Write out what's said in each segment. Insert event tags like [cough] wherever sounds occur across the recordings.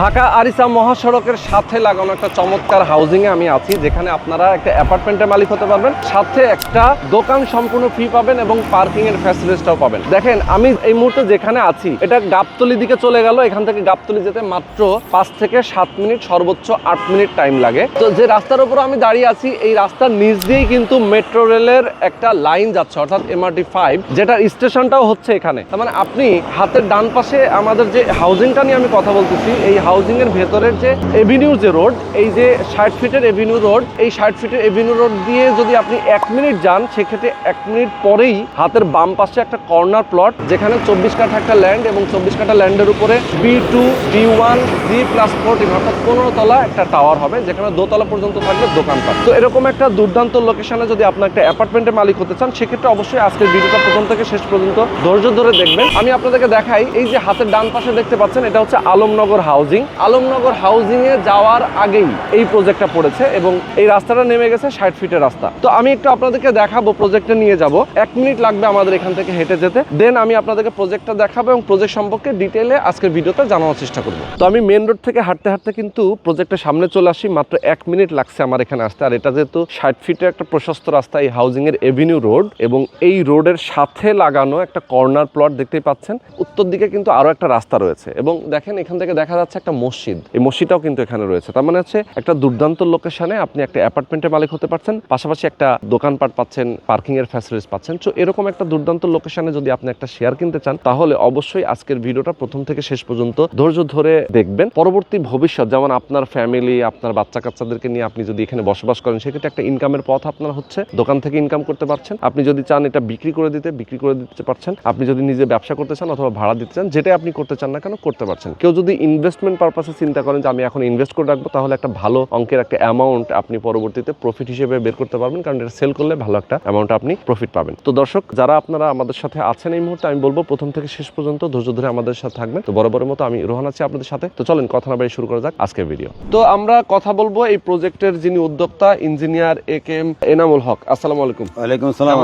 ঢাকা আরিসা মহাসড়কের সাথে লাগানো একটা চমৎকার হাউজিং এ আমি আছি, যেখানে আপনারা একটা অ্যাপার্টমেন্টের মালিক হতে পারবেন, সাথে একটা দোকান সম্পূর্ণ ফ্রি পাবেন এবং পার্কিং এর ফ্যাসিলিটিসটাও পাবেন। দেখেন, আমি এই মুহূর্তে যেখানে আছি, এটা গাবতলি দিকে চলে গেল, এখান থেকে গাবতলি যেতে মাত্র পাঁচ থেকে সাত মিনিট, সর্বোচ্চ আট মিনিট টাইম লাগে। তো যে রাস্তার উপর আমি দাঁড়িয়ে আছি, এই রাস্তার নিচ দিয়েই কিন্তু মেট্রো রেলের একটা লাইন যাচ্ছে, অর্থাৎ এমআরটি ফাইভ যেটার স্টেশনটাও হচ্ছে এখানে। তার মানে আপনি হাতের ডান পাশে আমাদের যে হাউজিংটা নিয়ে আমি কথা বলতেছি, এই হাউজিং এর ভেতরের যে এভিনিউ যে রোড এই যে ষাট ফিটের এভিনিউ রোড এই ষাট ফিটের এভিনিউ রোড দিয়ে যদি আপনি এক মিনিট যান, সেক্ষেত্রে এক মিনিট পরেই হাতের বাম পাশে একটা কর্নার প্লট যেখানে চব্বিশ কাঠা একটা ল্যান্ড এবং চব্বিশ কাঠা ল্যান্ডের উপরে B two B one G plus fourteen অর্থাৎ পনেরো তলা একটা টাওয়ার হবে, যেখানে দোতলা পর্যন্ত থাকবে দোকানপাট। তো এরকম একটা দুর্দান্ত লোকেশনে যদি আপনার একটা অ্যাপার্টমেন্টের মালিক হতে চান, সেক্ষেত্রে অবশ্যই আজকের ভিডিওটা প্রথম থেকে শেষ পর্যন্ত ধৈর্য ধরে দেখবেন। আমি আপনাদেরকে দেখাই, এই যে হাতের ডান পাশে দেখতে পাচ্ছেন, এটা হচ্ছে আলমনগর হাউজিং আলমনগর হাউজিং এ যাওয়ার আগেই এই প্রজেক্টটা পড়েছে এবং এই রাস্তাটা নেমে গেছে ষাট ফিটের রাস্তা। তো আমি একটু আপনাদেরকে দেখাবো প্রজেক্টে নিয়ে যাব। এক মিনিট লাগবে আমাদের এখান থেকে হেঁটে যেতে। দেন আমি আপনাদেরকে প্রজেক্টটা দেখাবো এবং প্রজেক্ট সম্পর্কে ডিটেলে আজকের ভিডিওতে জানানোর চেষ্টা করব। তো আমি মেন রোড থেকে হাঁটতে হাঁটতে কিন্তু প্রজেক্টের সামনে চলে আসি, মাত্র এক মিনিট লাগছে আমার এখানে আসতে। আর এটা যেহেতু ষাট ফিটের একটা প্রশস্ত রাস্তা, এই হাউজিং এর এভিনিউ রোড এবং এই রোডের সাথে লাগানো একটা কর্নার প্লট দেখতেই পাচ্ছেন। উত্তর দিকে কিন্তু আরও একটা রাস্তা রয়েছে। এবং দেখেন এখান থেকে দেখা যাচ্ছে একটা মসজিদ। এই মসজিদটাও কিন্তু এখানে রয়েছে। তার মানে হচ্ছে একটা দুর্দান্ত লোকেশনে আপনি একটা অ্যাপার্টমেন্টের মালিক হতে পারছেন। পাশাপাশি একটা দোকানপাট পাচ্ছেন পার্কিং এর ফ্যাসিলিটিস পাচ্ছেন। তো এরকম একটা দুর্দান্ত লোকেশনে যদি আপনি একটা শেয়ার কিনতে চান, তাহলে অবশ্যই আজকের ভিডিওটা প্রথম থেকে শেষ পর্যন্ত ধৈর্য ধরে দেখবেন। পরবর্তী ভবিষ্যৎ, যেমন আপনার ফ্যামিলি আপনার বাচ্চা কাচ্চাদেরকে নিয়ে আপনি যদি এখানে বসবাস করেন, সেক্ষেত্রে একটা ইনকামের পথ আপনার হচ্ছে দোকান থেকে ইনকাম করতে পারছেন। আপনি যদি চান এটা বিক্রি করে দিতে, বিক্রি করে দিতে পারছেন। আপনি যদি নিজে ব্যবসা করতে চান অথবা ভাড়া দিতে চান, যেটাই আপনি করতে চান না কেন, করতে পারছেন। কেউ যদি ইনভেস্টমেন্ট পারপাসে চিন্তা করেন যে আমি এখন ইনভেস্ট করে রাখব তাহলে একটা ভালো অঙ্কের একটা অ্যামাউন্ট আপনি পরবর্তীতে প্রফিট হিসেবে বের করতে পারবেন কারণ এটা সেল করলে ভালো একটা অ্যামাউন্ট আপনি প্রফিট পাবেন। তো দর্শক যারা আপনারা আমাদের সাথে আছেন এই মুহূর্তে আমি বলব প্রথম থেকে শেষ পর্যন্ত ধৈর্য ধরে আমাদের সাথে থাকবেন। তো বড় বড় মতো আমি রোহান আছি আপনাদের সাথে। তো চলেন কথা না বাড়ি শুরু করা যাক আজকের ভিডিও তো আমরা কথা বলব এই প্রজেক্টের যিনি উদ্যোক্তা engineer A K M Enamul Haque. আসসালামু আলাইকুম। ওয়ালাইকুম আসসালাম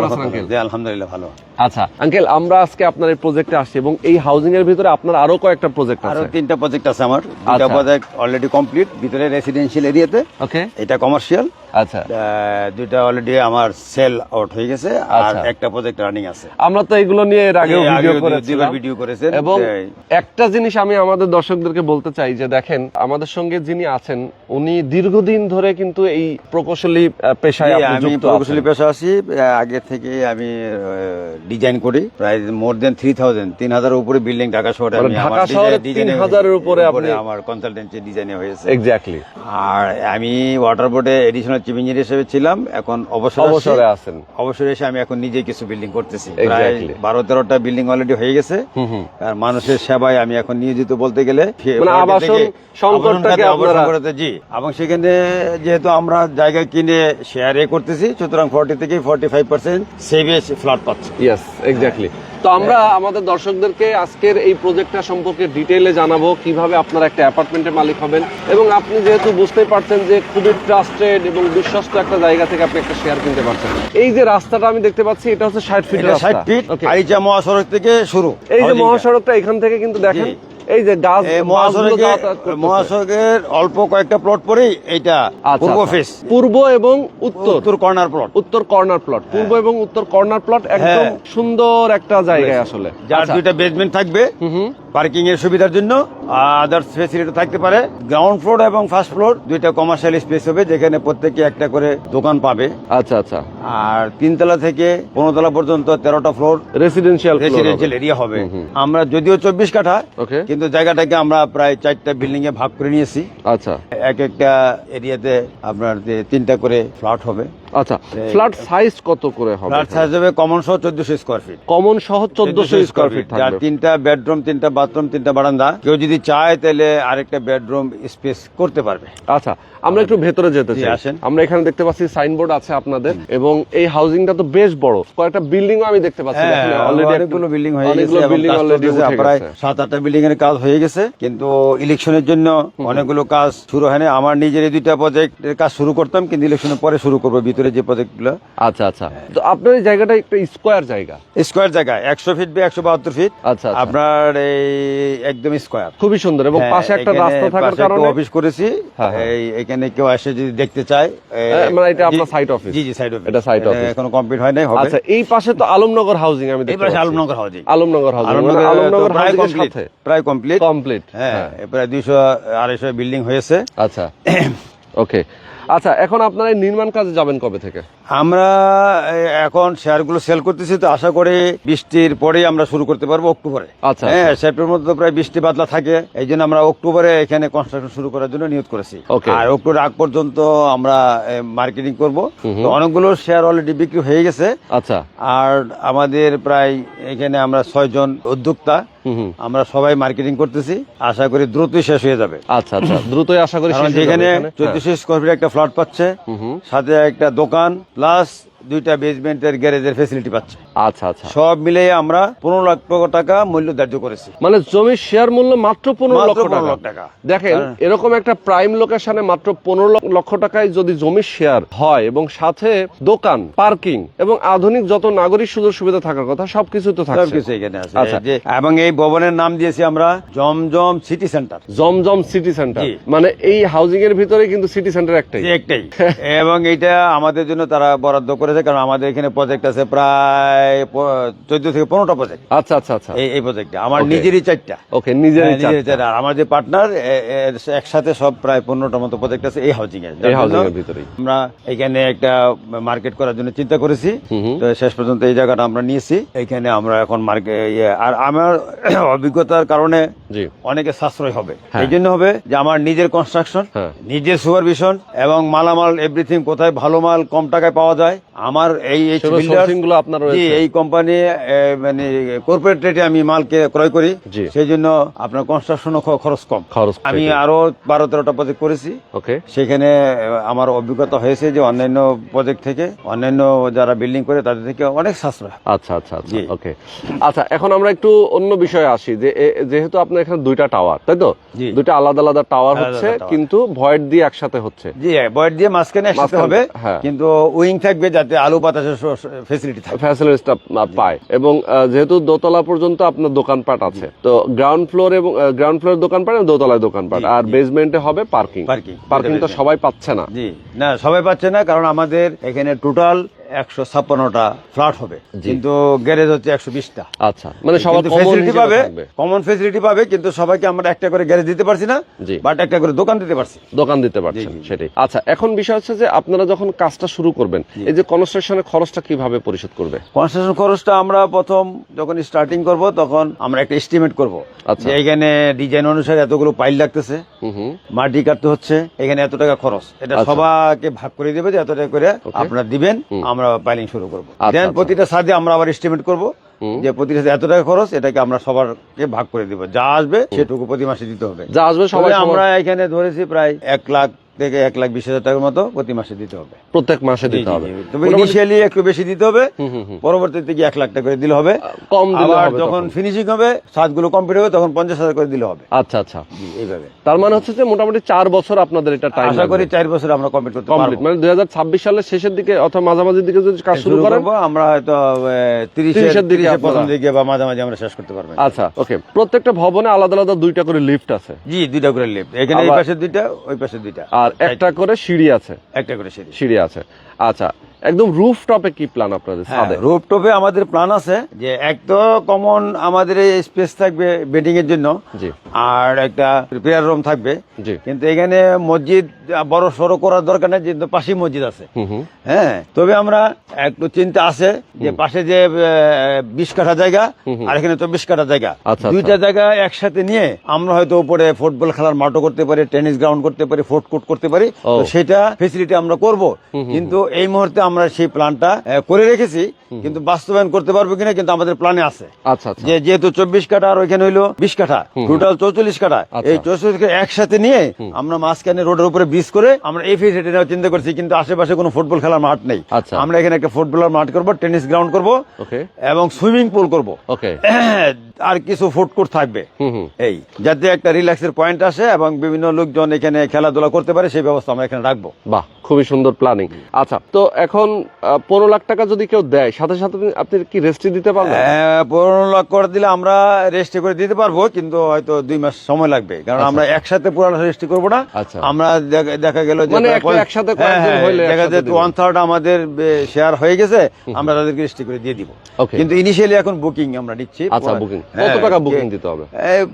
আলহামদুলিল্লাহ ভালো। আচ্ছা। আঙ্কেল আমরা আজকে আপনার এই প্রজেক্টে আসছি এবং এই হাউজিং এর ভিতরে আপনার আরও কয়েকটা প্রজেক্ট আরও তিনটা প্রজেক্ট আছে আমার। দুটো। প্রজেক্ট অলরেডি কমপ্লিট ভিতরে রেসিডেন্সিয়াল এরিয়াতে ওকে এটা কমার্শিয়াল আচ্ছা। দুইটা অলরেডি আমার সেল আউট হয়ে গেছে আর আচ্ছা। একটা প্রজেক্ট রানিং আছে। আমরা তো এগুলো নিয়ে এর আগেও ভিডিও করেছেন। এবং একটা জিনিস আমি আমাদের দর্শকদেরকে বলতে চাই যে দেখেন আমাদের সঙ্গে যিনি আছেন উনি দীর্ঘদিন ধরে কিন্তু এই প্রকৌশলী পেশায় আমি প্রকৌশলী পেশা আছি। আগে থেকে আমি ডিজাইন করি। প্রায় মোর দেন থ্রি থাউজেন্ড তিন হাজারের উপরে বিল্ডিং ঢাকা শহরে মানে আমি ঢাকা শহরে ডিজাইন 3000 উপরে আপনি- আমার কনসালটেন্সি ডিজাইনে হয়েছে। এক্স্যাক্টলি আর আমি ওয়াটার বোর্ডে এডিশনাল চিফ ইঞ্জিনিয়ার হিসেবে ছিলাম এখন অবসর অবসরে আছেন। অবসরে এসে আমি এখন নিজে কিছু বিল্ডিং করতেছি। প্রায় বারো তেরোটা বিল্ডিং অলরেডি হয়ে গেছে। আর মানুষের সেবায় আমি এখন নিয়োজিত বলতে গেলে মানে জি। এবং সেখানে যেহেতু আমরা জায়গা কিনে শেয়ারে করতেছি সুতরাং ফর্টি থেকে ফর্টি ফাইভ পার্সেন্ট সেভিয়েস ফ্ল্যাট পাচ্ছি। ইয়েস এক্স্যাক্টলি তো আমরা আমাদের দর্শকদেরকে আজকের এই প্রজেক্টটা সম্পর্কে ডিটেইলে জানাব কীভাবে আপনারা একটা অ্যাপার্টমেন্টের মালিক হবেন এবং আপনি যেহেতু বুঝতেই পারছেন যে খুবই ট্রাস্টেড এবং বিশ্বস্ত একটা জায়গা থেকে আপনি একটা শেয়ার কিনতে পারছেন। এই যে রাস্তাটা আমি দেখতে পাচ্ছি এটা হচ্ছে ষাট ফিট ষাট ফিট এই যে মহাসড়ক থেকে শুরু। এই যে মহাসড়কটা এখান থেকে কিন্তু দেখেন। এই যে গাছ মহাসড়কে মহাসড়কের অল্প কয়েকটা প্লট পরেই এইটা আচ্ছা, পূর্ব আচ্ছা। ফেস পূর্ব এবং উত্তর। উত্তর কর্নার প্লট উত্তর কর্নার প্লট পূর্ব এবং উত্তর কর্নার প্লট একদম হ্যাঁ। সুন্দর একটা জায়গায় আসলে। যার আচ্ছা। দুইটা বেসমেন্ট থাকবে। পার্কিং এর সুবিধার জন্য আদার্স ফেসিলিটি থাকতে পারে। গ্রাউন্ড ফ্লোর এবং ফার্স্ট ফ্লোর দুইটা কমার্শিয়াল স্পেস হবে যেখানে প্রত্যেকে একটা করে দোকান পাবে। আচ্ছা আচ্ছা। আর তিনতলা থেকে পনেরোতলা পর্যন্ত তেরোটা ফ্লোর রেসিডেন্সিয়াল রেসিডেন্সিয়াল এরিয়া হবে। আমরা যদিও চব্বিশ কাঠা কিন্তু জায়গাটাকে আমরা প্রায় চারটা বিল্ডিং এ ভাগ করে নিয়েছি। আচ্ছা। এক একটা এরিয়াতে আপনার যে তিনটা করে ফ্ল্যাট হবে। আচ্ছা ফ্ল্যাট সাইজ কত করে হবে ফ্ল্যাট সাইজ হবে কমন সহ চোদ্দশো স্কোয়ার ফিট কমন সহ চোদ্দশো স্কোয়ার ফিট যার থাকবে। তিনটা বেডরুম তিনটা বাথরুম তিনটা বারান্দা। কেউ যদি চায় তাহলে আরেকটা বেডরুম স্পেস করতে পারবে। আচ্ছা আমরা একটু ভেতরে যেতে চাই। আসেন। আমরা এখানে দেখতে পাচ্ছি সাইনবোর্ড আছে আপনাদের এবং এই হাউজিংটা তো বেশ বড়। কয়েকটা বিল্ডিং আমি দেখতে পাচ্ছি হ্যাঁ, এখানে already একটা- অনেকগুলো বিল্ডিং হয়ে গেছে বিল্ডিং অলরেডি প্রায় সাত আটটা বিল্ডিং এর কাজ হয়ে গেছে কিন্তু ইলেকশনের জন্য অনেকগুলো কাজ শুরু হয়নি আমার নিজের এই দুইটা প্রজেক্টের কাজ শুরু করতাম কিন্তু ইলেকশনের পরে শুরু করব ভিতরে করে যে প্রজেক্টগুলো। আচ্ছা আচ্ছা। তো আপনার এই জায়গাটা একটা স্কোয়ার জায়গা? স্কোয়ার জায়গা একশো ফিট বা একশো বাহাত্তর ফিট। আচ্ছা আচ্ছা। আপনার এই একদম স্কোয়ার। খুবই সুন্দর এবং পাশে একটা রাস্তা থাকার কারণে অফিস করেছি। হ্যাঁ, হ্যাঁ। এই এখানে কেউ এসে যদি দেখতে চায় হ্যাঁ, মানে এটা আপনার site office? জি জি সাইড অফিস এটা site office? এখনও কমপ্লিট হয় নাই হবে। আচ্ছা এই পাশে তো আলমনগর হাউজিং আমি এই দেখতে পাচ্ছি। আলমনগর হাউজিং আলমনগর হাউজিং আলমনগর মানে আলমনগর প্রায় কমপ্লিট প্রায় কমপ্লিট কমপ্লিট হ্যাঁ প্রায় দুইশো আড়াইশো বিল্ডিং হয়েছে। আচ্ছা। [clears throat] ওকে আচ্ছা এখন আপনারা নির্মাণ কাজে যাবেন কবে থেকে? আমরা এখন শেয়ারগুলো সেল করতেছি তো আশা করি বৃষ্টির পরেই আমরা শুরু করতে পারব অক্টোবরে। আচ্ছা, হ্যাঁ সেপ্টেম্বর মধ্যে প্রায় বৃষ্টি বাদলা থাকে এই জন্য আমরা অক্টোবরে এখানে কনস্ট্রাকশন শুরু করার জন্য নিয়োগ করেছি। আর অক্টোবর আগ পর্যন্ত আমরা মার্কেটিং করব। তো অনেকগুলো শেয়ার অলরেডি বিক্রি হয়ে গেছে। আচ্ছা। আর আমাদের প্রায় এখানে আমরা ছয়জন উদ্যোক্তা। হুম হুম। আমরা সবাই মার্কেটিং করতেছি। আশা করি দ্রুতই শেষ হয়ে যাবে। আচ্ছা আচ্ছা। দ্রুতই আশা করি যেখানে এখানে। হ্যাঁ। স্কোয়ার ফিট একটা ফ্ল্যাট পাচ্ছে। সাথে একটা দোকান প্লাস দুইটা বেসমেন্টের গ্যারেজের ফেসিলিটি পাচ্ছে। আচ্ছা আচ্ছা। সব মিলিয়ে আমরা পনেরো লক্ষ টাকা মূল্য ধার্য করেছি। মানে জমির শেয়ার মূল্য মাত্র পনেরো লক্ষ টাকা। দেখেন হ্যাঁ। এরকম একটা প্রাইম লোকেশনে মাত্র পনেরো লক্ষ টাকায় যদি জমির শেয়ার হয় এবং সাথে দোকান পার্কিং এবং আধুনিক যত নাগরিক সুযোগ সুবিধা থাকার কথা সবকিছু তো থাকছে। সবকিছু এখানে আছে। আচ্ছা। এবং এই ভবনের নাম দিয়েছি আমরা Zamzam city centre Zamzam city centre মানে এই হাউজিং এর ভিতরে কিন্তু সিটি সেন্টার একটাই। একটাই। [laughs] এবং এটা আমাদের জন্য তারা বরাদ্দ করেছে কারণ আমাদের এখানে প্রজেক্ট আছে প্রায় চোদ্দ থেকে পনেরোটা প্রজেক্ট আচ্ছা আচ্ছা আচ্ছা। এই প্রজেক্টে আমার নিজেরই চারটা। ওকে নিজেরই হ্যাঁ। আর আমার যে পার্টনার একসাথে সব প্রায় পনেরোটার মতো প্রজেক্ট আছে এই হাউজিং এর। ভিতরেই। আমরা এখানে একটা মার্কেট করার জন্য চিন্তা করেছি। তো শেষ পর্যন্ত এই জায়গাটা আমরা নিয়েছি। এখানে আমরা এখন মার্কেট আর আমার [clears throat] অভিজ্ঞতার কারণে অনেকে সাশ্রয় হবে। হ্যাঁ। এই জন্য হবে যে আমার নিজের কনস্ট্রাকশন হ্যাঁ। নিজের নিজের সুপারভিশন এবং মালামাল এভরিথিং কোথায় ভালো মাল কম টাকায় পাওয়া যায় আমার এই গুলো আপনার জি, এই কোম্পানি মানে কর্পোরেট রেটে আমি মালকে ক্রয় করি। সেই জন্য আপনার কনস্ট্রাকশন খরচ কম। খরচ আমি। আরও বারো তেরোটা প্রজেক্ট করেছি। ওকে সেখানে আমার অভিজ্ঞতা হয়েছে যে অন্যান্য প্রজেক্ট থেকে অন্যান্য যারা বিল্ডিং করে তাদের থেকে অনেক সাশ্রয়। আচ্ছা আচ্ছা আচ্ছা। ওকে আচ্ছা এখন আমরা একটু অন্য বিষয়ে আসি। যে যেহেতু আপনার এখানে দুইটা টাওয়ার তাই তো। দুইটা আলাদা আলাদা টাওয়ার হচ্ছে কিন্তু ভয়েড দিয়ে একসাথে হচ্ছে। জি বয়েড দিয়ে মাঝখানে একসাথে হবে। হ্যাঁ। কিন্তু উইং থাকবে যাতে আলু পাতা ফেসিলিটি থাকে। ফ্যাসিলিটিটা পায়। এবং যেহেতু দোতলা পর্যন্ত আপনার দোকানপাট আছে তো গ্রাউন্ড ফ্লোর এবং গ্রাউন্ড ফ্লোর দোকানপাট এবং দোতলায় দোকানপাট। আর বেসমেন্টে হবে পার্কিং পার্কিং পার্কিং তো সবাই পাচ্ছে না। জি। না সবাই পাচ্ছে না কারণ আমাদের এখানে টোটাল একশো ছাপ্পান্নটা ফ্ল্যাট হবে। কিন্তু গ্যারেজ হচ্ছে একশো বিশটা। আচ্ছা মানে সবার ফেসিলিটি পাবে কমন ফেসিলিটি পাবে কিন্তু সবাইকে আমরা একটা করে গ্যারেজ দিতে পারছি না বাট একটা করে দোকান দিতে পারছি। দোকান দিতে জি। সেটাই। আচ্ছা এখন বিষয় হচ্ছে যে আপনারা যখন কাজটা শুরু করবেন এই যে কনস্ট্রাকশনের খরচটা কীভাবে পরিশোধ করবে? কনস্ট্রাকশন খরচটা আমরা প্রথম যখন স্টার্টিং করব তখন আমরা একটা এস্টিমেট করব আচ্ছা। যে এখানে ডিজাইন অনুসারে এতগুলো পাইল লাগতেছে। মাটি কাটতে হচ্ছে এখানে এত টাকা খরচ। এটা আচ্ছা। সবাইকে ভাগ করে দেবে যে এত টাকা করে. আপনারা দিবেন আমরা পাইলিং শুরু করব। আচ্ছা, দেন আচ্ছা। প্রতিটা সাথে আমরা আবার এস্টিমেট করব যে প্রতিটা সাথে এত টাকা খরচ এটাকে আমরা সবারকে ভাগ করে দিব। যা আসবে সেটুকু প্রতি মাসে দিতে হবে। যা আসবে সবাই আমরা এখানে ধরেছি প্রায় এক লাখ থেকে এক লাখ বিশ হাজার টাকার মতো প্রতি মাসে দিতে হবে। প্রত্যেক মাসে দিতে হবে। তবে ইনিশিয়ালি একটু বেশি দিতে হবে। পরবর্তীতে গিয়ে এক লাখ টাকা করে দিলে হবে। কম আবার যখন ফিনিশিং হবে সাতগুলো কমপ্লিট হবে তখন পঞ্চাশ হাজার করে দিলে হবে। আচ্ছা আচ্ছা। এইভাবে। তার মানে হচ্ছে যে মোটামুটি চার বছর আপনাদের এটা টাইম আশা করি চার বছর আমরা কমপ্লিট করতে পারব। মানে দুই হাজার ছাব্বিশ সালের শেষের দিকে অথবা মাঝামাঝির দিকে যদি কাজ শুরু করব আমরা হয়তো তিরিশের দিকে প্রথম দিকে বা মাঝামাঝি আমরা শেষ করতে পারব। আচ্ছা ওকে প্রত্যেকটা ভবনে আলাদা আলাদা দুইটা করে লিফট আছে। জি দুইটা করে লিফট এখানে এই পাশে দুইটা ওই পাশে দুইটা। আর একটা করে সিঁড়ি আছে। একটা করে সিঁড়ি। সিঁড়ি আছে। আচ্ছা একদম রুফ টপে কি প্ল্যান আপনাদের হ্যাঁ, ছাদে? রুফটপে আমাদের প্ল্যান আছে যে এক তো কমন আমাদের স্পেস থাকবে বেডিং এর জন্য জি। আর একটা প্রেয়ার রুম থাকবে। জি। কিন্তু এখানে মসজিদ বড় সড়ো করার দরকার নেই যেহেতু পাশেই মসজিদ আছে। হ্যাঁ তবে আমরা একটু চিন্তা আছে যে পাশে যে বিশ কাঠা জায়গা আর এখানে চব্বিশ কাঠা জায়গা। আচ্ছা, দুইটা জায়গা একসাথে নিয়ে আমরা হয়তো উপরে ফুটবল খেলার মাঠও করতে পারি টেনিস গ্রাউন্ড করতে পারি ফুট কোর্ট করতে পারি। তো সেটা ফেসিলিটি আমরা করব। কিন্তু এই মুহূর্তে আমরা সেই প্ল্যানটা করে রেখেছি। কিন্তু বাস্তবায়ন করতে পারব কিনা কিন্তু আমাদের প্ল্যানে আছে। আচ্ছা আচ্ছা। যে যেহেতু চব্বিশ কাঠা আর ওইখানে হইল বিশ কাঠা টোটাল চৌচল্লিশ কাঠা। আচ্ছা। এই চৌচল্লিশ কাঠা একসাথে নিয়ে আমরা মাঝখানে রোডের উপরে ব্রিজ করে আমরা এই ফেসিলিটি নেওয়ার চিন্তা করছি কিন্তু আশেপাশে কোনো ফুটবল খেলার মাঠ নেই। আচ্ছা। আমরা এখানে একটা ফুটবলের মাঠ করব টেনিস গ্রাউন্ড করব এবং সুইমিং পুল করব। আর কিছু ফুড কোর্ট থাকবে। এই যাতে একটা রিল্যাক্সের পয়েন্ট আসে এবং বিভিন্ন লোকজন এখানে খেলাধুলা করতে পারে সেই ব্যবস্থা আমরা এখানে রাখব। বাহ। খুবই সুন্দর প্ল্যানিং আচ্ছা তো এখন পনেরো লাখ টাকা যদি কেউ দেয় সাথে সাথে আপনি- কি রেস্ট্রি দিতে পারবেন? হ্যাঁ, পনেরো লাখ করে দিলে আমরা রেজিস্ট্রি করে দিতে পারব কিন্তু হয়তো দুই মাস সময় লাগবে। কারণ আমরা একসাথে পুরো রেজিস্ট্রি করব না। আচ্ছা। আমরা দেখা- গেল যে মানে একসাথে হ্যাঁ, হ্যাঁ, দেখা যায় ওয়ান থার্ড আমাদের শেয়ার হয়ে গেছে আমরা তাদেরকে রেজিস্ট্রি করে দিয়ে দিব। কিন্তু ইনিশিয়ালি এখন বুকিং আমরা নিচ্ছি আচ্ছা বুকিং কত টাকা বুকিং দিতে হবে?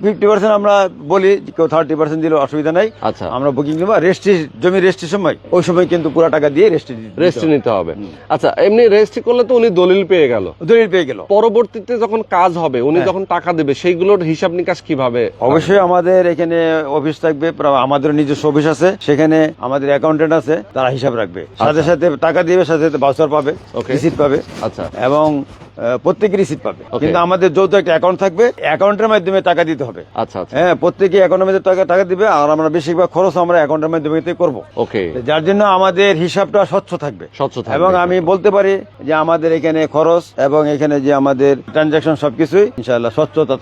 ফিফটি পার্সেন্ট আমরা বলি কেউ থার্টি পার্সেন্ট দিলে অসুবিধা নাই। আচ্ছা। আমরা বুকিং দেবো রেজিস্ট্রি জমি রেজিস্ট্রির সময় ওই সময় কিন্তু পুরো টাকা দিয়ে রেজিস্ট্রি রেস্ট নিতে হবে। আচ্ছা এমনি রেজিস্ট্রি করলে তো উনি দলিল পেয়ে গেল। দলিল পেয়ে গেল। পরবর্তীতে যখন কাজ হবে উনি হ্যাঁ। যখন টাকা দেবে সেইগুলোর হিসাব নিকাশ কীভাবে অবশ্যই আমাদের এখানে অফিস থাকবে আমাদের নিজস্ব অফিস আছে। সেখানে আমাদের অ্যাকাউন্টেন্ট আছে তারা হিসাব রাখবে। সাথে সাথে টাকা দিবে সাথে সাথে বাউচার পাবে. রিসিট পাবে। আচ্ছা। এবং আহ, প্রত্যেকে রিসিট পাবে. কিন্তু আমাদের যৌথ একটা অ্যাকাউন্ট থাকবে অ্যাকাউন্টের মাধ্যমে টাকা দিতে হবে। আচ্ছা আচ্ছা। হ্যাঁ প্রত্যেকে অ্যাকাউন্টের মধ্যে টাকা টাকা দিবে আর আমরা বেশিরভাগ খরচ আমরা অ্যাকাউন্টের মাধ্যমে করব। ওকে যার জন্য আমাদের হিসাবটা স্বচ্ছ থাকবে। স্বচ্ছ থাকবে। এবং আমি বলতে পারি যে আমাদের এখানে খরচ এবং এখানে যে আমাদের ট্রানজাকশন সবকিছুই ইনশাআল্লাহ স্বচ্ছতা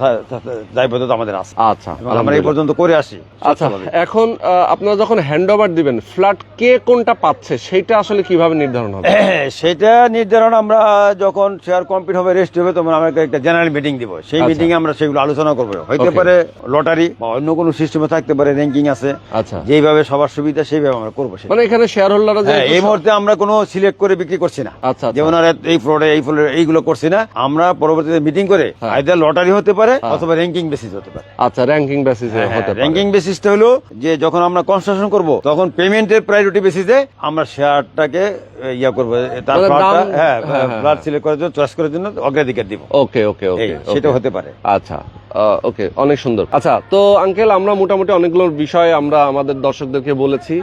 দায়বদ্ধতা আমাদের আছে। আচ্ছা আমরা এই পর্যন্ত করে আসি। আচ্ছা এখন আপনারা যখন হ্যান্ড ওভার দিবেন ফ্ল্যাট কে কোনটা পাচ্ছে সেটা আসলে কীভাবে নির্ধারণ হবে? [clears throat] সেটা নির্ধারণ আমরা যখন শেয়ার কমপ্লিট হবে রেস্ট হবে তখন আমরা একটা জেনারেল মিটিং দিব সেই আচ্ছা। মিটিং আমরা সেগুলো আলোচনা করব হইতে. পারে লটারি বা অন্য কোনো সিস্টেমে থাকতে পারে র্যাঙ্কিং আছে আচ্ছা যেইভাবে সবার সুবিধা সেইভাবে আমরা করব সেটা। মানে এখানে শেয়ার হোল্ডাররা যে হ্যাঁ এই মুহূর্তে আমরা কোনো সিলেক্ট করে বিক্রি করছি না আচ্ছা, আচ্ছা। যেমন আর এই ফ্লোরে এই ফ্লোরে এইগুলো করছি না আমরা পরবর্তীতে মিটিং করে হ্যাঁ। আইদার লটারি হতে পারে হ্যাঁ। অথবা র্যাঙ্কিং বেসিস হতে পারে আচ্ছা র্যাঙ্কিং বেসিসে হতে পারে র্যাঙ্কিং বেসিসটা হলো যে যখন আমরা কনস্ট্রাকশন করব তখন পেমেন্টের প্রায়োরিটি বেসিসে আমরা শেয়ারটাকে ইয়া করব তার মানে হ্যাঁ হ্যাঁ, হ্যাঁ, ফ্ল্যাট সিলেক্ট করার জন্য চয়েস করার জন্য অগ্রাধিকার দিব। ওকে ওকে ওকে সেটা হতে পারে। আচ্ছা ওকে অনেক সুন্দর। আচ্ছা তো আঙ্কেল আমরা মোটামুটি অনেকগুলো বিষয় আমরা আমাদের দর্শকদেরকে বলেছি।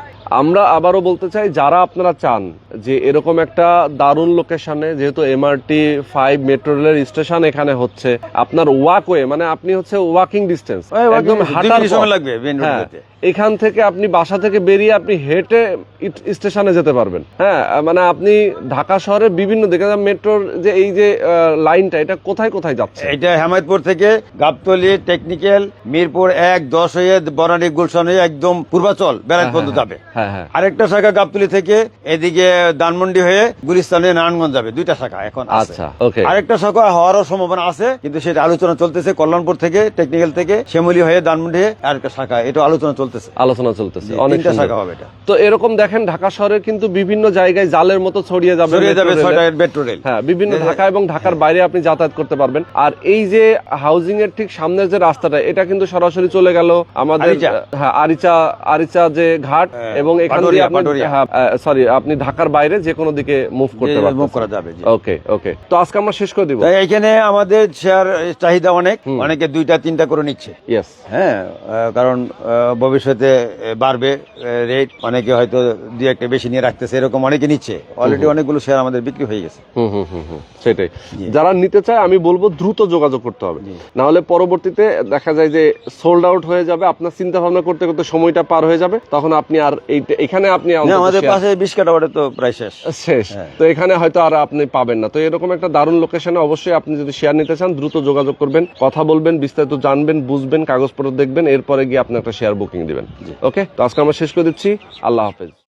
আমরা আবারও বলতে চাই যারা আপনারা চান যে এরকম একটা দারুণ লোকেশনে যেহেতু এমআরটি ফাইভ মেট্রো রেলের স্টেশন এখানে হচ্ছে আপনার ওয়াকওয়ে মানে আপনি হচ্ছে ওয়াকিং ডিস্টেন্স একদম হাঁটার সময়। লাগবে হ্যাঁ। এখান থেকে আপনি বাসা থেকে বেরিয়ে আপনি হেঁটে স্টেশনে যেতে পারবেন। হ্যাঁ মানে আপনি ঢাকা শহরের বিভিন্ন দিকে মেট্রোর যে এই যে লাইনটা এটা কোথায় কোথায় যাচ্ছে? এটা হেমায়তপুর থেকে গাবতলি টেকনিক্যাল মিরপুর এক দশ হয়ে বনানী গুলশান হয়ে একদম পূর্বাচল বেড়াত পর্যন্ত যাবে। হ্যাঁ হ্যাঁ। আরেকটা শাখা গাবতলি থেকে এদিকে ধানমন্ডি হয়ে গুলিস্তানে নারায়ণগঞ্জ যাবে দুইটা শাখা এখন আচ্ছা, okay. আরেকটা শাখা হওয়ারও সম্ভাবনা আছে কিন্তু সেটা আলোচনা চলতেছে কল্যাণপুর থেকে টেকনিক্যাল থেকে শ্যামলি হয়ে ধানমন্ডি হয়ে আরেকটা শাখা এটা আলোচনা চলতেছে আলোচনা চলতেছে অনেক শাখা হবে এটা। তো এরকম দেখেন ঢাকা শহরে কিন্তু বিভিন্ন জায়গায় জালের মতো ছড়িয়ে যাবে ছড়িয়ে যাবে metro ছয়টা রেলে। Metro rail. হ্যাঁ বিভিন্ন ঢাকা এবং ঢাকার বাইরে আপনি যাতায়াত করতে পারবেন। আর এই যে হাউজিং এর ঠিক সামনের যে রাস্তাটা এটা কিন্তু সরাসরি চলে গেল আমাদের আরিচা। হ্যাঁ আরিচা আরিচা যে ঘাট হ্যাঁ, এবং এখান দিয়ে আপনি হ্যাঁ সরি আপনি ঢাকার বাইরে যে কোনো দিকে মুভ করতে মুভ পারবেন করা যাবে ওকে ওকে তো আজকে আমরা শেষ করে দিব। এখানে আমাদের শেয়ার চাহিদা অনেক অনেকে দুইটা তিনটা করে নিচ্ছে। ইয়েস হ্যাঁ কারণ ভবিষ্যতে বাড়বে রেট অনেকে হয়তো দুই একটা বেশি নিয়ে রাখতেছে এরকম অনেকে নিচ্ছে। অলরেডি অনেকগুলো শেয়ার আমাদের বিক্রি হয়ে গেছে। সেটাই। যারা নিতে চায় আমি বলব দ্রুত যোগাযোগ করতে হবে। না হলে পরবর্তীতে দেখা যায় যে সোল্ড আউট হয়ে যাবে আপনার চিন্তা ভাবনা করতে করতে সময়টা পার হয়ে যাবে তখন আপনি আর এখানে আপনি আমাদের পাশে বিশ কাটা তো প্রায় শেষ। শেষ। তো এখানে হয়তো আর আপনি পাবেন না। তো এরকম একটা দারুণ লোকেশনে অবশ্যই আপনি যদি শেয়ার নিতে চান দ্রুত যোগাযোগ করবেন কথা বলবেন বিস্তারিত জানবেন বুঝবেন কাগজপত্র দেখবেন এরপরে গিয়ে আপনি একটা শেয়ার বুকিং দিবেন। ওকে তো আজকে আমরা শেষ করে দিচ্ছি। আল্লাহ হাফেজ।